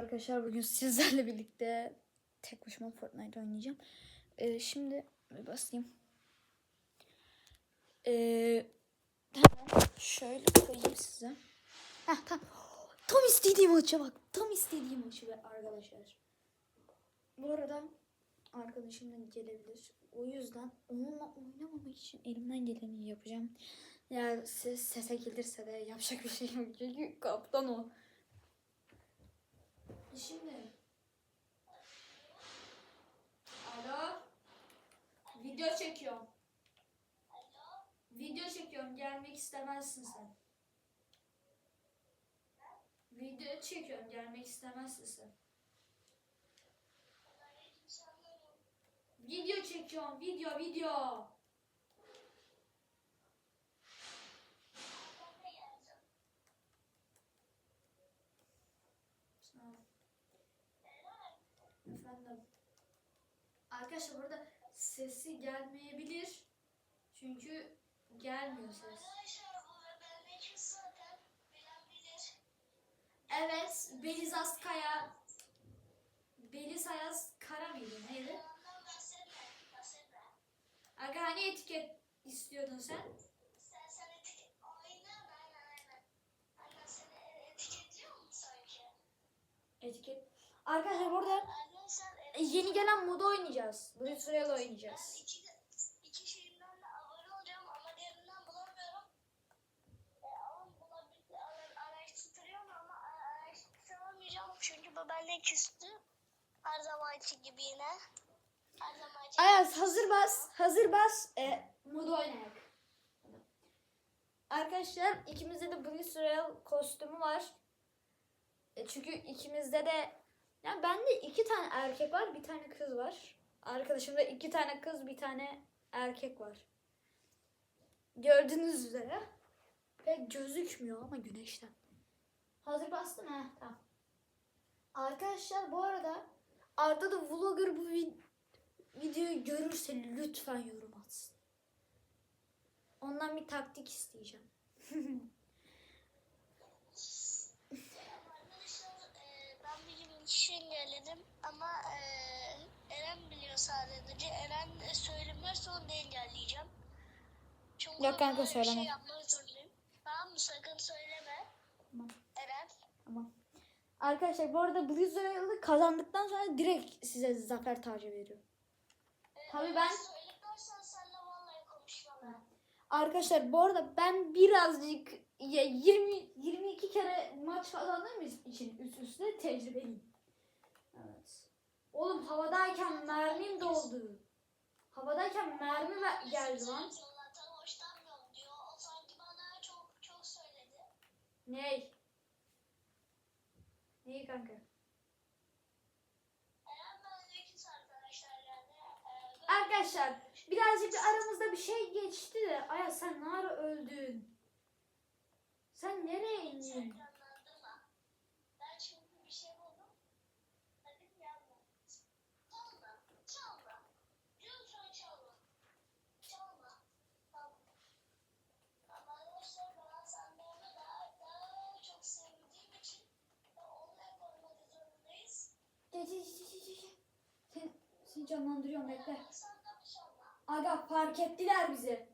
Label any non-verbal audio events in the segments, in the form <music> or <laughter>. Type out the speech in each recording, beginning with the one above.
Arkadaşlar bugün sizlerle birlikte tek başıma Fortnite oynayacağım. Ee, şimdi bir basayım. Ee, şöyle koyayım size. Heh, tamam. Tam istediğim açı bak. Tam istediğim açı arkadaşlar. Bu arada arkadaşım da gelebilir. O yüzden onunla oynamamak için elimden geleni yapacağım. Yani ses sese gelirse de yapacak bir şey yok. Çünkü kaptan o. Şimdi. Alo. Video çekiyorum. Video çekiyorum. Gelmek istemezsin sen. Video çekiyorum. Gelmek istemezsin sen. Video çekiyorum. Video video. Tamam. Efendim. Arkadaşlar burada sesi gelmeyebilir. Çünkü gelmiyor ses. Evet, Beliz Askaya Beliz Ayaz Kara mıydı? Neydi? Aga hani etiket istiyordun sen? Sen sen etiket... Aynen aynen aynen. Aynen seni etiketliyor mu sanki? Etiket. Arkadaşlar burada yeni gelen modu oynayacağız. Blitz Royale oynayacağız. E, çünkü benden küstü. Her zamanki gibi yine. Her zamanki Ayaz hazır bas. Hazır bas. E, modu oynayak. Arkadaşlar ikimizde de Blitz Royale kostümü var. E, çünkü ikimizde de ya bende iki tane erkek var, bir tane kız var. Arkadaşımda iki tane kız, bir tane erkek var. Gördüğünüz üzere. Pek gözükmüyor ama güneşten. Hazır bastın ha? Tamam. Arkadaşlar bu arada Arda da vlogger bu vid- videoyu görürse lütfen yorum atsın. Ondan bir taktik isteyeceğim. <laughs> Arkadaşlar e, ben bir gün kişi engelledim ama e, Eren biliyor sadece. Eren söylemezse onu da engelleyeceğim. Çünkü Yok kanka, söyleme. Şey yapmak zorundayım. Tamam mı? Sakın söyleme. Tamam. Eren. Tamam. Arkadaşlar bu arada Royale'ı kazandıktan sonra direkt size zafer tacı veriyor. e, Tabii ben. Arkadaşlar bu arada ben birazcık ya 20 22 kere maç kazandığım için üst üste tecrübeliyim. Oğlum havadayken mermim doldu. Havadayken mermi geldi lan. Ney? Neyi kanka? İkiz arkadaşlar. E, böyle- Arkadaşlar birazcık bir aramızda bir şey geçti de. Aya sen ne ara öldün? Sen nereye indin? Ekranlandırma. Ben şimdi bir şey buldum. Sakın yapma. Çalma. Çalma. Lütfen çalma. Çalma. Tamam. Ama arkadaşlar ben sandalyeyi daha, daha çok sevdiğim için onları korumak zorundayız. Gel gel gel gel gel. Sen, seni canlandırıyorum bekle. Aga fark ettiler bizi.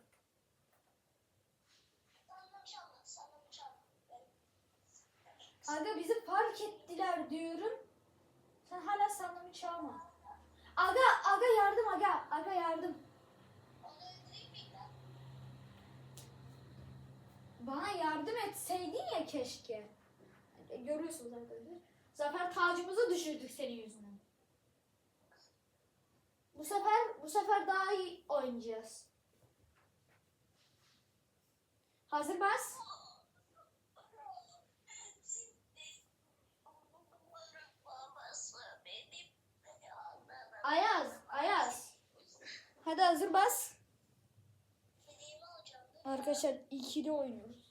Aga bizi fark ettiler diyorum. Sen hala sandığımı çalma. Aga aga yardım aga. Aga yardım. Bana yardım etseydin ya keşke. E, Görüyorsunuz arkadaşlar. Zafer tacımızı düşürdük senin yüzünden. Bu sefer bu sefer daha iyi oynayacağız. Hazır bas. Ayaz, Ayaz. Hadi hazır bas. Arkadaşlar ikili oynuyoruz.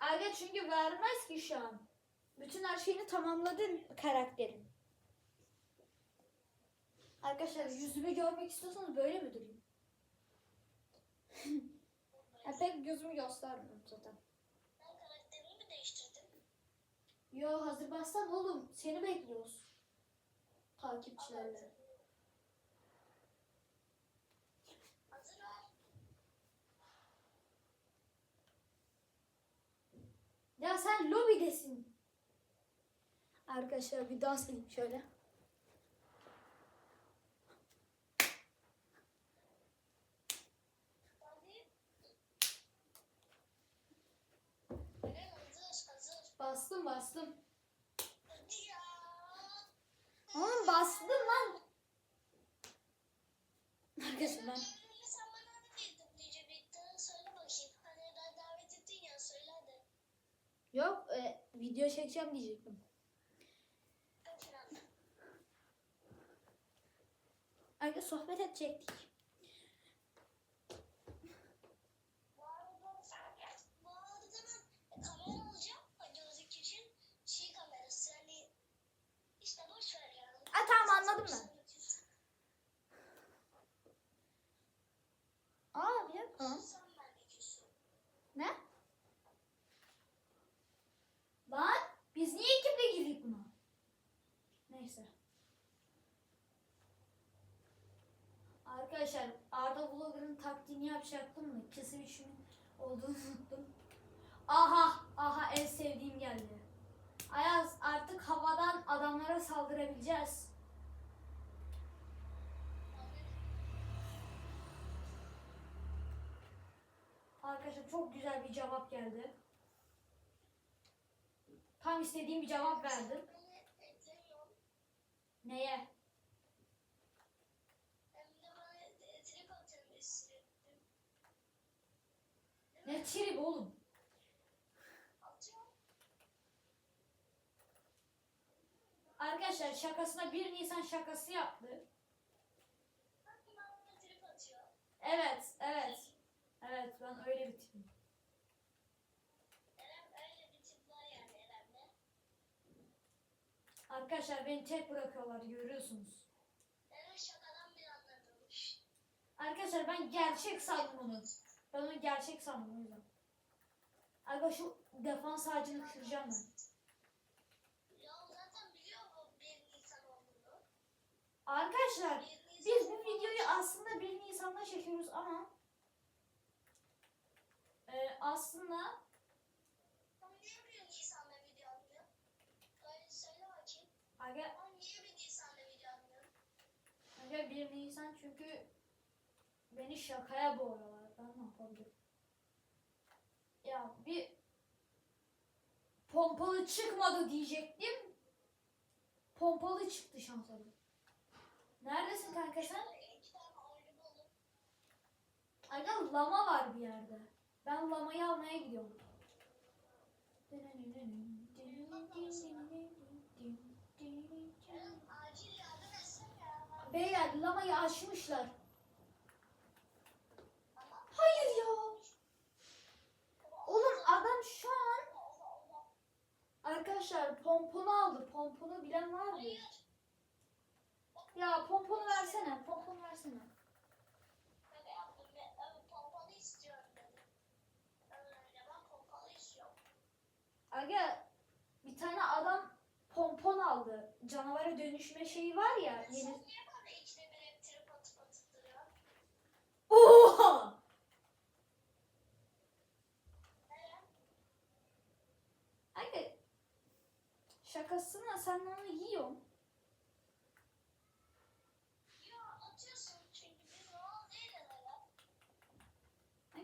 Aga çünkü vermez ki şu an. Bütün her şeyini tamamladın karakterin. Arkadaşlar yüzümü görmek istiyorsanız böyle mi durayım? <laughs> ya pek gözümü göstermiyorum zaten. Ben karakterimi mi değiştirdim? Yo hazır bassan oğlum. Seni bekliyoruz. Takipçilerle. Hazır. Ya sen lobidesin. Arkadaşlar bir dans edeyim şöyle. Hadi. Eren hazır. Hazır. Bastım bastım. Oğlum bastım lan. Arkadaşlar ben yok e, video çekeceğim diyecektim. Arkadaşlar sohbet edecektik. Bu arada, bu arada ben kamera alacağım. Gözlük için şey kamerası yani işte boş ver ya. Ha, tamam, anladım ben. Aa bir dakika. Sen benimle küsün. Ne? Lan biz niye ekiple girdik buna? Neyse. Arkadaşlar Arda Vlogger'ın taktiğini yapacaktım da kesin işimin olduğunu unuttum. Aha aha en sevdiğim geldi. Ayaz artık havadan adamlara saldırabileceğiz. Arkadaşlar çok güzel bir cevap geldi. Tam istediğim bir cevap verdim. Neye? Ne trip oğlum? Arkadaşlar şakasına 1 Nisan şakası yaptı. Evet, evet. Evet ben öyle bir tipim. Arkadaşlar beni tek bırakıyorlar görüyorsunuz. Arkadaşlar ben gerçek sandım onu. Ben onu gerçek sandım o yüzden. Arkadaşlar şu defans ağacını kıracağım ben. Ya o zaten biliyor bu bir insan olduğunu. Arkadaşlar biz bu videoyu aslında 1 Nisan'da çekiyoruz ama e, aslında aga, aga 1 Nisan çünkü beni şakaya boğuyorlar. Ben ne yapabilirim? Ya bir pompalı çıkmadı diyecektim. Pompalı çıktı şansa. Neredesin kanka sen? Aga lama var bir yerde. Ben lamayı almaya gidiyorum. Beyler lamayı aşmışlar. Hayır ya. Oğlum adam şu an arkadaşlar pomponu aldı. Pomponu bilen var mı? Ya pomponu versene. Pomponu versene. Aga bir tane adam pompon aldı. Canavara dönüşme şeyi var ya. Yeni... niye bana ikide bir hep trip atıp atıp duruyorsun? Oha! Eren, Aga şakasına sen onu yiyorsun.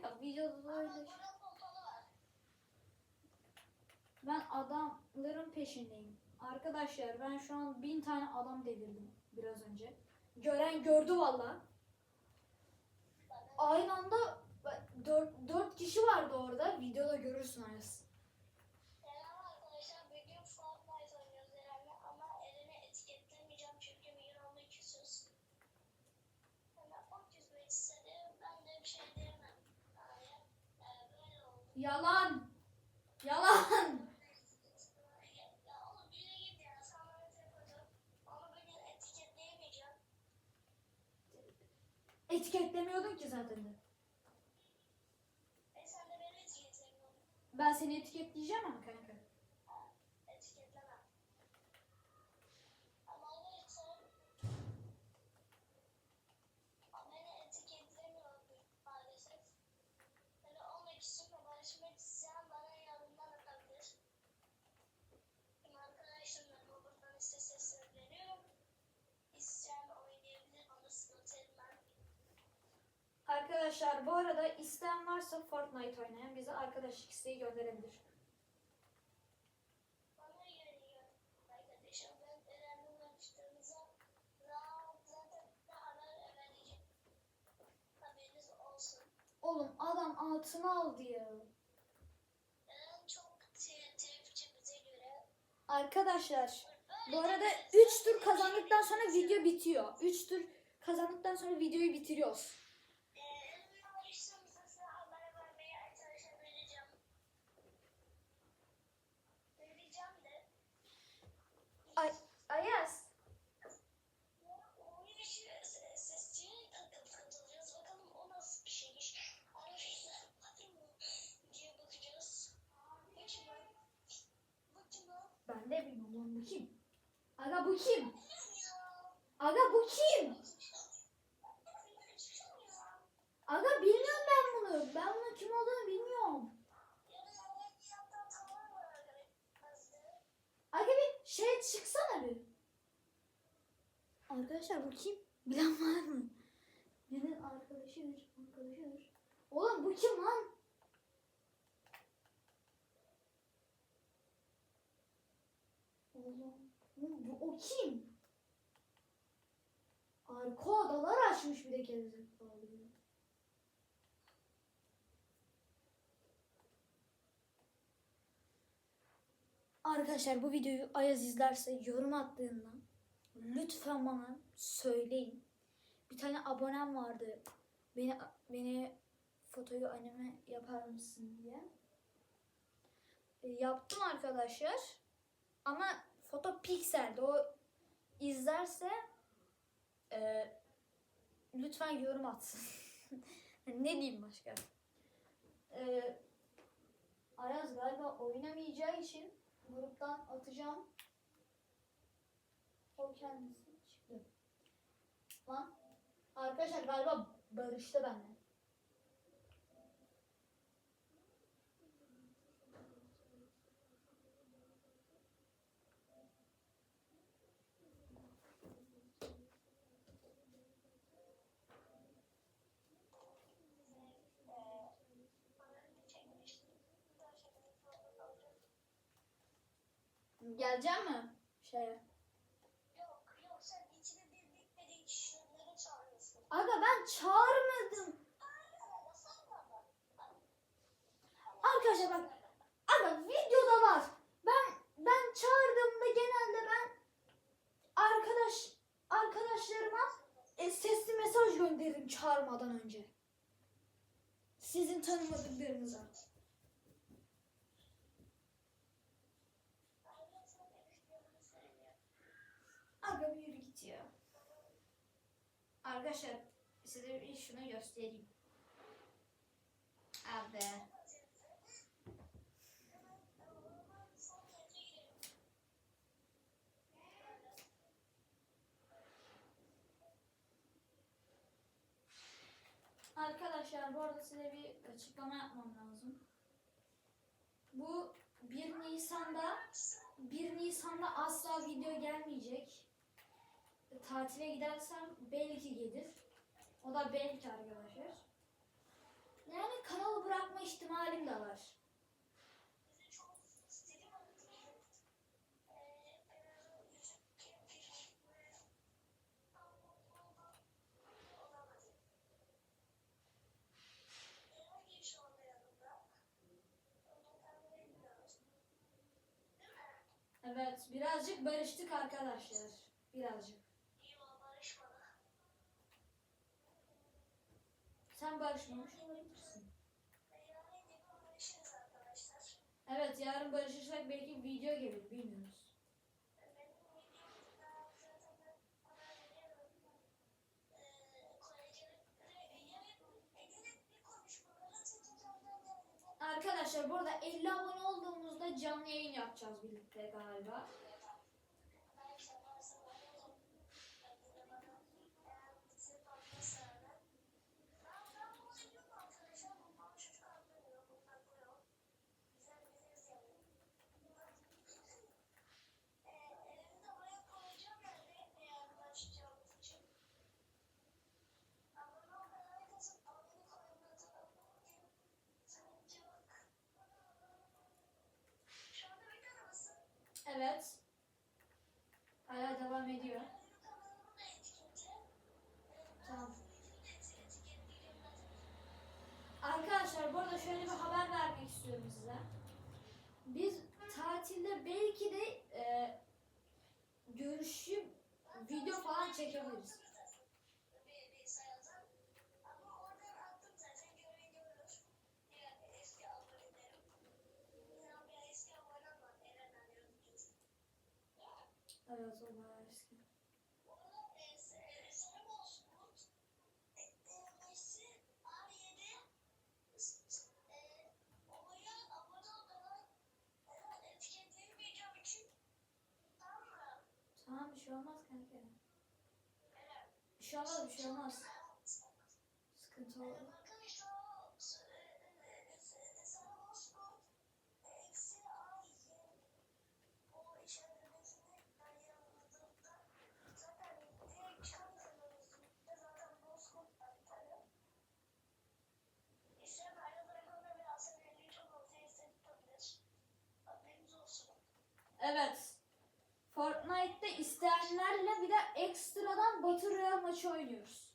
ya videoda burada pompalı var. Ben adamların peşindeyim. Arkadaşlar ben şu an bin tane adam devirdim biraz önce. Gören gördü valla. Aynı anda dört, dört kişi vardı orada. Videoda görürsün Ayas. Bugün etiketleyemeyeceğim. Etiketlemiyordun ki zaten de. Ben seni etiketleyeceğim ama kanka. Etiket Arkadaşlar bu arada isteyen varsa Fortnite oynayan bize arkadaşlık isteği gönderebilir. Oğlum adam altını aldı ya. Arkadaşlar bu arada de- 3 tur kazandıktan sonra video bitiyor. 3 tur kazandıktan sonra videoyu bitiriyoruz. Ee, Eren'in açtığımızda size haber vermeye arkadaşlar vereceğim. Vereceğim de. Ay Ayaz. Oyun işi sesçiye katılacağız. Bakalım o nasıl bir şeymiş. Arkadaşlar hadi mı diye bakacağız. Bu kim lan? Bu kim lan? Ben de bilmiyorum lan bu kim? Aga bu kim? Aga bu kim? Aga bilmiyorum ben bunu. Ben bunun kim olduğunu bilmiyorum. Aga bir şey çıksana bir. Arkadaşlar bu kim? Bilen var mı? Benim arkadaşıdır, arkadaşıdır. Oğlum bu kim lan? Oğlum, oğlum bu kim? Arka odalar açmış bir de kendisi. Arkadaşlar bu videoyu Ayaz izlerse yorum attığında lütfen bana söyleyin. Bir tane abonem vardı. Beni beni fotoyu anime yapar mısın diye. E, yaptım arkadaşlar. Ama foto pikseldi. O izlerse e, lütfen yorum atsın. <laughs> ne diyeyim başka? E, Ayaz galiba oynamayacağı için gruptan atacağım. O kendisi çıktı. Lan arkadaşlar galiba barıştı benimle. Gelecek mi? Şeye. Yok yok sen içine bir bitmediği kişileri çağırıyorsun. Aga ben çağırmadım. Arkadaşlar bak. Aga videoda var. Ben ben çağırdığımda genelde ben arkadaş arkadaşlarıma e, sesli mesaj gönderirim çağırmadan önce. Sizin tanımadıklarınıza. Yürü git ya. Arkadaşlar size şunu göstereyim. Abi. Arkadaşlar bu arada size bir açıklama yapmam lazım. Bu 1 Nisan'da 1 Nisan'da asla video gelmeyecek. Tatile gidersem belki gelir. O da belki arkadaşlar. Yani kanalı bırakma ihtimalim de var. Evet, birazcık barıştık arkadaşlar. Birazcık. Sen barışmamış olabilirsin. Evet, yarın barışırsak belki video gelir, bilmiyoruz. Arkadaşlar burada 50 abone olduğumuzda canlı yayın yapacağız birlikte galiba. Evet. Hala devam ediyor. Tamam. Arkadaşlar bu arada şöyle bir haber vermek istiyorum size. Biz tatilde belki de e, görüşüp video falan çekebiliriz. İçin tamam bir şey olmaz kanka. Bir şey olmaz bir şey olmaz. Sıkıntı olur. Bakın işte o s- e, e, e, Sarı Bozkurt, eksi R7, o işaretlemesini ben yanıldığımda zaten direkt çıkan kanalımızda zaten Bozkurt var bir tane. İşte Merve Dragon'da biraz seni elini çok ortaya hissettirebilir. Haberiniz olsun. Evet. Fortnite'te isteyenlerle bir de ekstradan Battle Royale maçı oynuyoruz.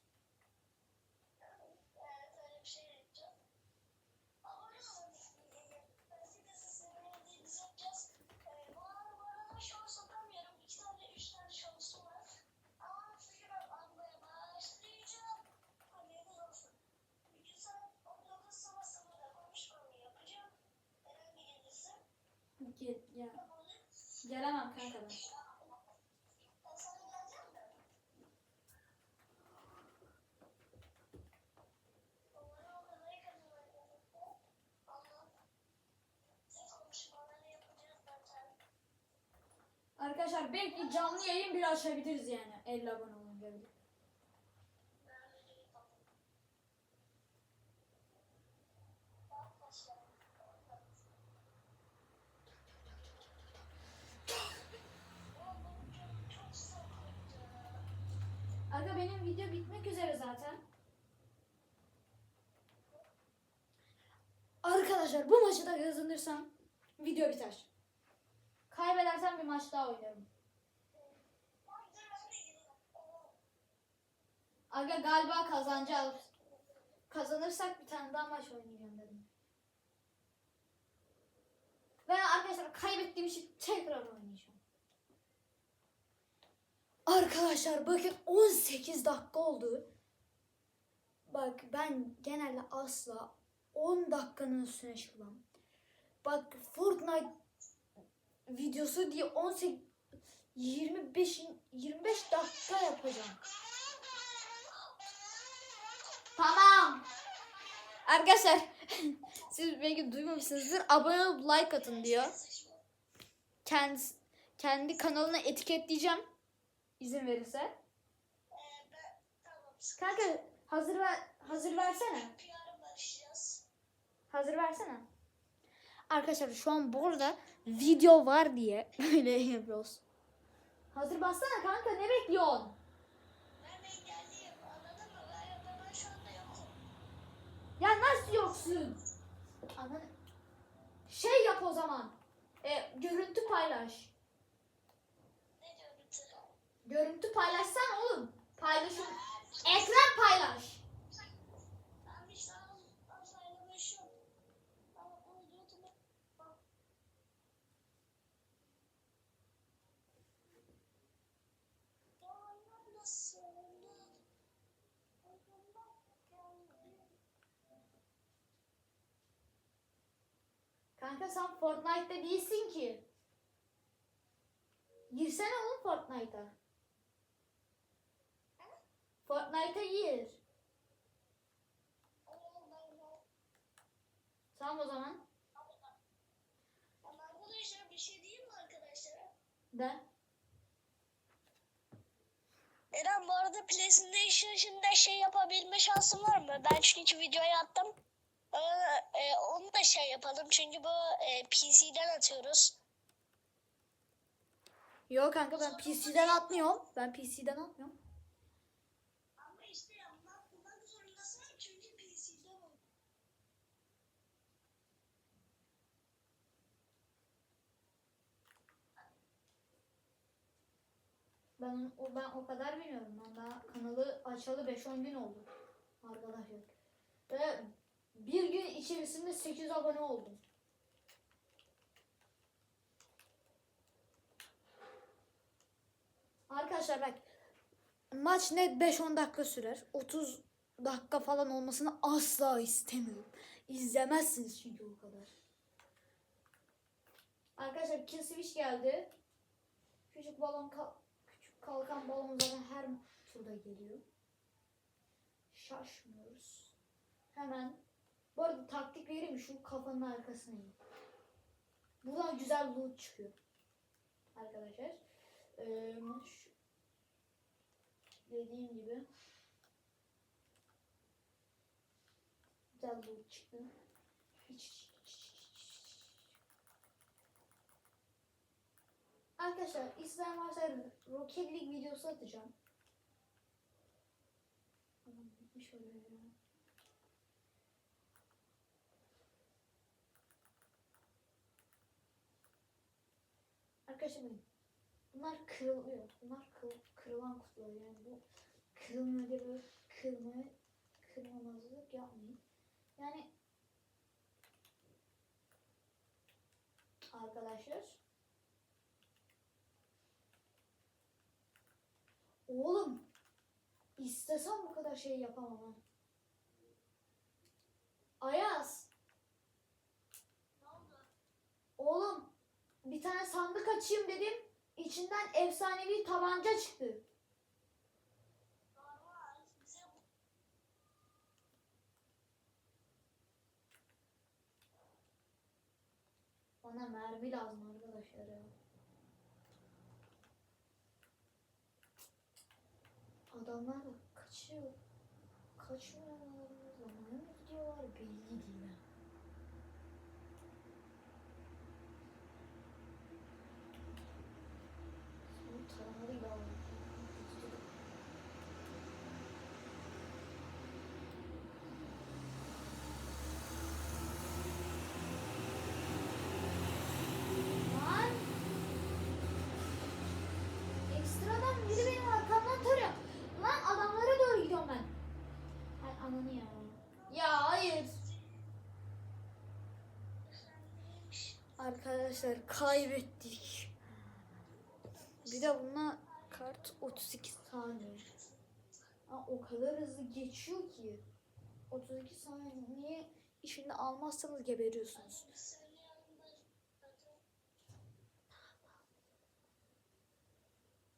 Öyle Gelemem kanka ben. Arkadaşlar belki canlı yayın bile açabiliriz yani 50 abone olunca bile. Ben de bir bakayım. Arkadaşlar. Oğlum çok çok sıkıntı. Aga benim video bitmek üzere zaten. Arkadaşlar bu maçı da kazanırsam video biter. Kaybedersem bir maç daha oynarım. Ben. Aga galiba kazanacağız. Kazanırsak bir tane daha maç oynayacağım dedim. Ve arkadaşlar kaybettiğim için tekrar oynayacağım. Arkadaşlar bakın 18 dakika oldu. Bak ben genelde asla 10 dakikanın üstüne çıkmam. Bak Fortnite videosu diye 18 25 25 dakika yapacağım. Tamam. Arkadaşlar <laughs> siz belki duymamışsınızdır. Abone olup like atın diyor. Kendi, kendi kanalına etiketleyeceğim. İzin verirse. Ee. Kanka hazır ver, hazır versene. Hazır versene. Arkadaşlar şu an burada video var diye <laughs> böyle yapıyoruz. Hazır bassana kanka ne bekliyorsun? Ya nasıl yoksun? Anladın. Şey yap o zaman. E, görüntü paylaş. Ne bütün? Görüntü paylaşsana oğlum. Paylaşım. Ekran paylaş. Ben bir şu an Azra'yla barışıyorum. Ama bunu diyordum. Nasıl? Kanka sen Fortnite'da değilsin ki. Girsene oğlum Fortnite'a. Fortnite'a gir. Tamam o zaman. Ama arkadaşlar bir şey diyeyim mi arkadaşlar? De. Eren bu arada PlayStation şimdi şey yapabilme şansın var mı? Ben çünkü videoyu attım. Ee, e, onu da şey yapalım çünkü bu e, PC'den atıyoruz. Yok kanka ben PC'den atmıyorum. Ben PC'den atmıyorum. Ama işte yapmak, bulmak zorundasın çünkü PC'den o. Ben o ben o kadar bilmiyorum. Ben daha kanalı açalı 5-10 gün oldu. Arkadaşlar. Ve bir gün içerisinde 8 abone oldum. Arkadaşlar bak maç net 5-10 dakika sürer. 30 dakika falan olmasını asla istemiyorum. İzlemezsiniz çünkü o kadar. Arkadaşlar kill switch geldi. Küçük balon kal- küçük kalkan balon zaten her turda geliyor. Şaşmıyoruz. Hemen bu arada taktik vereyim? Şu kafanın arkasına in. Buradan güzel loot çıkıyor. Arkadaşlar. Ee, şu- dediğim gibi güzel loot çıktı. Hiç- Arkadaşlar isteyen varsa Rocket League videosu atacağım. Tamam, bitmiş oluyor. Arkadaşlar. Bunlar kırılıyor. Bunlar kır, kırılan kutular yani bu kırılmıyor diye böyle kırmaya kırmamazlık yapmayın. Yani arkadaşlar Oğlum istesem bu kadar şey yapamam. Ayaz. Oğlum bir tane sandık açayım dedim. İçinden efsanevi tabanca çıktı. Bana mermi lazım arkadaşlar ya. Adamlar da kaçıyor. Kaçmıyor zamanı mı gidiyorlar belli değil. ha. Bu taramalıyla aldım. Lan! Ekstradan biri benim arkamdan tarıyor. Lan adamlara doğru gidiyorum ben. Ay ananı ya. Ya hayır. Arkadaşlar kaybettik. Bir de buna kart 32 saniye. Aa, o kadar hızlı geçiyor ki. 32 saniye işini almazsanız geberiyorsunuz.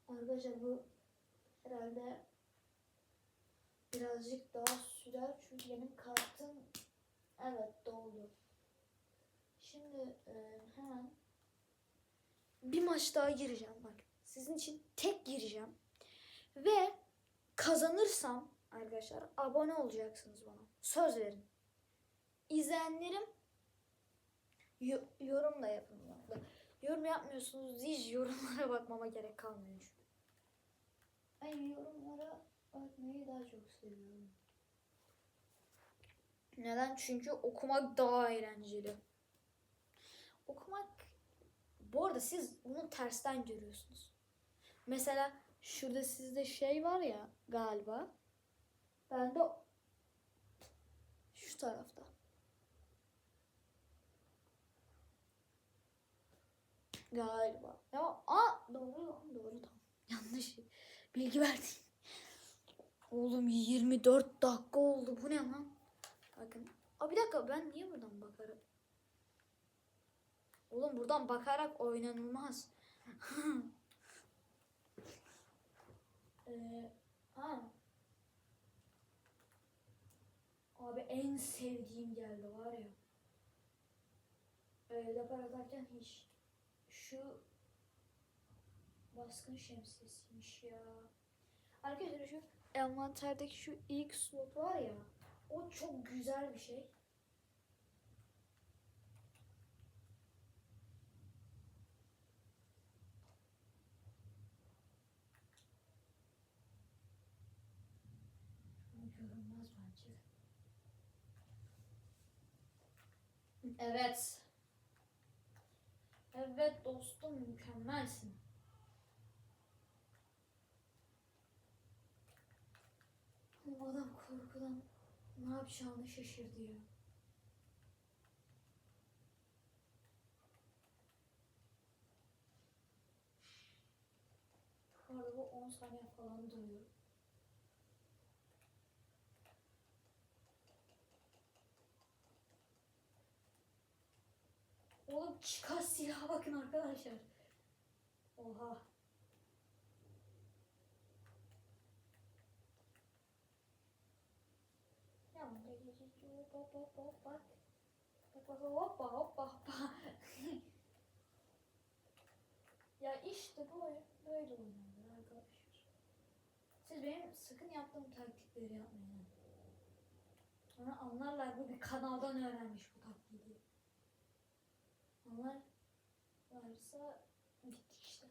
Arkadaşlar bu herhalde birazcık daha sürer çünkü benim kartım evet doldu. Şimdi e, hemen bir maç daha gireceğim bak. Sizin için tek gireceğim. Ve kazanırsam arkadaşlar abone olacaksınız bana. Söz verin. İzleyenlerim yo- yorum da yapın. arada. Yorum yapmıyorsunuz. Hiç yorumlara <laughs> bakmama gerek kalmıyor. Ben yorumlara bakmayı daha çok seviyorum. Neden? Çünkü okumak daha eğlenceli. Okumak bu arada siz bunu tersten görüyorsunuz. Mesela şurada sizde şey var ya galiba. Ben de şu tarafta. Galiba. Ya a doğru doğru tamam. <laughs> Yanlış bilgi verdim. Oğlum 24 dakika oldu. Bu ne lan? Bakın. Aa bir dakika ben niye buradan bakarım? Oğlum buradan bakarak oynanılmaz. <laughs> ee. Abi en sevdiğim geldi var ya. Ee, depar atarken hiç şu baskın şemsiyesiymiş ya. Arkadaşlar şu envanterdeki şu ilk slot var ya. O çok güzel bir şey. Evet. Evet dostum mükemmelsin. Bu adam korkudan ne yapacağını şaşırdı ya. Araba 10 saniye falan duruyor. Oğlum çıkar silaha bakın arkadaşlar. Oha. Ya hop hop hop hop bak. Bak bak hoppa hoppa hoppa. ya işte oyun böyle oynanır arkadaşlar. Siz benim sakın yaptığım taktikleri yapmayın. Sonra anlarlar bu bir kanaldan öğrenmiş bu taktiği. Onlar varsa gittik işte.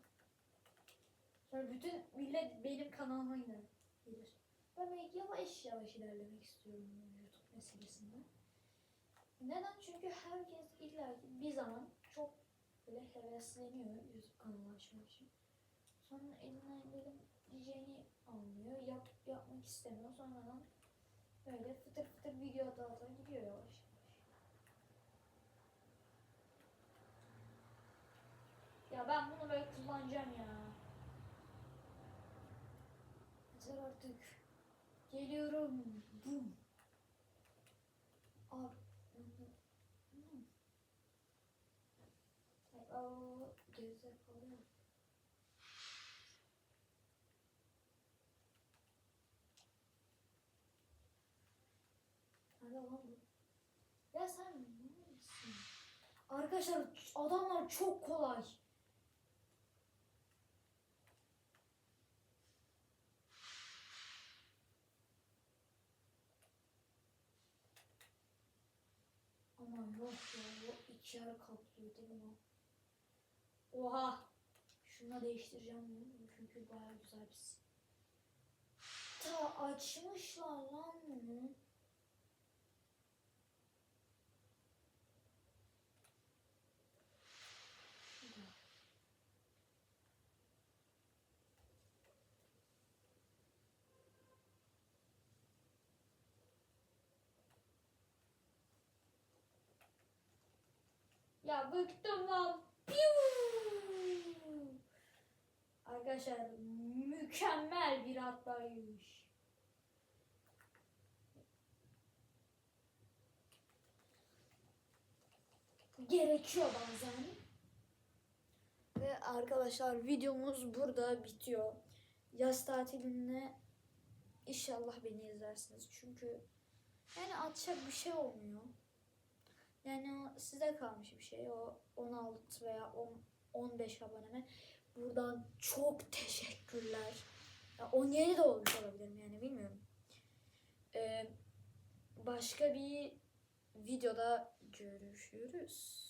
Sonra bütün millet benim kanalıma gider. Gelir. Ben yavaş yavaş ilerlemek istiyorum YouTube meselesinde. Neden? Çünkü herkes illa bir zaman çok böyle hevesleniyor YouTube kanalı açmak için. Sonra elinden ellerin diyeceğini anlıyor. Yap, yapmak istemiyor. Sonradan böyle fıtır fıtır video ata gidiyor yavaş yavaş. Ya ben bunu böyle kullanacağım ya. Yeter artık. Geliyorum. Bum. Abi. O lan bu? Ya sen? Arkadaşlar adamlar çok kolay. Aman yok ya o iki yer kaplıyor değil mi o? Oha! Şunu değiştireceğim çünkü baya güzel bir. Ta açmışlar lan bunu. Ya bıktım lan. Arkadaşlar mükemmel bir atlayış. Gerekiyor bazen. Ve arkadaşlar videomuz burada bitiyor. Yaz tatilinde inşallah beni izlersiniz. Çünkü yani atacak bir şey olmuyor. Yani o size kalmış bir şey. O 16 veya 10, 15 aboneme. Buradan çok teşekkürler. Ya 17 de olmuş olabilirim yani bilmiyorum. Ee, başka bir videoda görüşürüz.